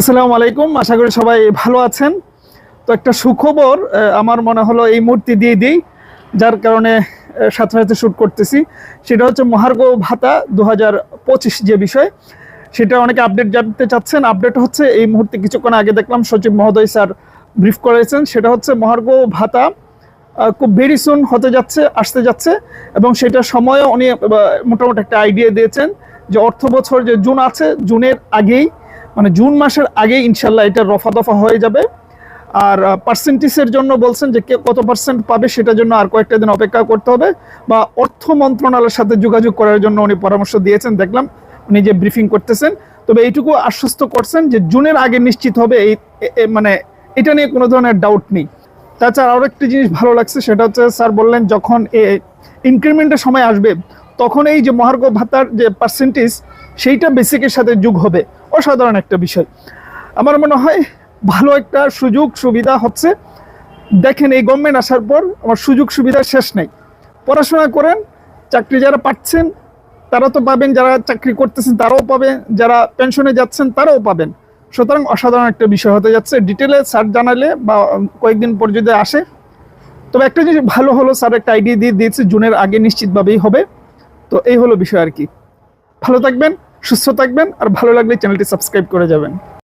আসসালামু আলাইকুম। আশা করি সবাই ভালো আছেন। তো একটা সুখবর আমার মনে হলো এই মুহূর্তে দিয়ে দিই, যার কারণে সাথে সাথে শ্যুট করতেছি। সেটা হচ্ছে মহার্ঘ ভাতা দু হাজার পঁচিশ যে বিষয়, সেটা অনেকে আপডেট জানতে চাচ্ছেন। আপডেট হচ্ছে, এই মুহূর্তে কিছুক্ষণ আগে দেখলাম সচিব মহোদয় স্যার ব্রিফ করেছেন। সেটা হচ্ছে মহার্ঘ ভাতা খুব ভেরি সুন হতে যাচ্ছে, আসতে যাচ্ছে, এবং সেটা সময়ও উনি মোটামুটি একটা আইডিয়া দিয়েছেন যে অর্থ বছর যে জুন আছে, জুনের আগেই মানে জুন মাসের আগেই ইনশাল্লাহ এটা রফা দফা হয়ে যাবে। আর পার্সেন্টেজের জন্য বলছেন যে কে কত পার্সেন্ট পাবে সেটার জন্য আর কয়েকটা দিন অপেক্ষা করতে হবে। বা অর্থ মন্ত্রণালয়ের সাথে যোগাযোগ করার জন্য উনি পরামর্শ দিয়েছেন, দেখলাম উনি যে ব্রিফিং করতেছেন। তবে এইটুকু আশ্বস্ত করছেন যে জুনের আগে নিশ্চিত হবে এই মানে এটা নিয়ে কোনো ধরনের ডাউট নেই। তাছাড়া আরও একটি জিনিস ভালো লাগছে, সেটা হচ্ছে স্যার বললেন যখন এ ইনক্রিমেন্টের সময় আসবে তখন এই যে মহার্ঘ ভাতার যে পার্সেন্টেজ সেইটা বেসিকের সাথে যোগ হবে। অসাধারণ একটা বিষয়। আমার মনে হয় ভালো একটা সুযোগ সুবিধা হচ্ছে। দেখেন, এই গভর্নমেন্ট আসার পর আমার সুযোগ সুবিধা শেষ নেই। পড়াশোনা করেন, চাকরি যারা পাচ্ছেন, তারা তো পাবেন। যারা চাকরি করতেছেন, তারাও পাবেন। যারা পেনশনে যাচ্ছেন, তারাও পাবেন। সুতরাং অসাধারণ একটা বিষয় হতে যাচ্ছে। ডিটেলে স্যার জানালে বা কয়েকদিন পর যদি আসে, তবে একটা জিনিস ভালো হলো স্যার একটা আইডিয়া দিয়ে দিয়েছে, জুনের আগে নিশ্চিতভাবেই হবে। তো এই হলো বিষয় আর কি। ভালো থাকবেন, সুস্থ থাকবেন, আর ভালো লাগলে চ্যানেলটি সাবস্ক্রাইব করে যাবেন।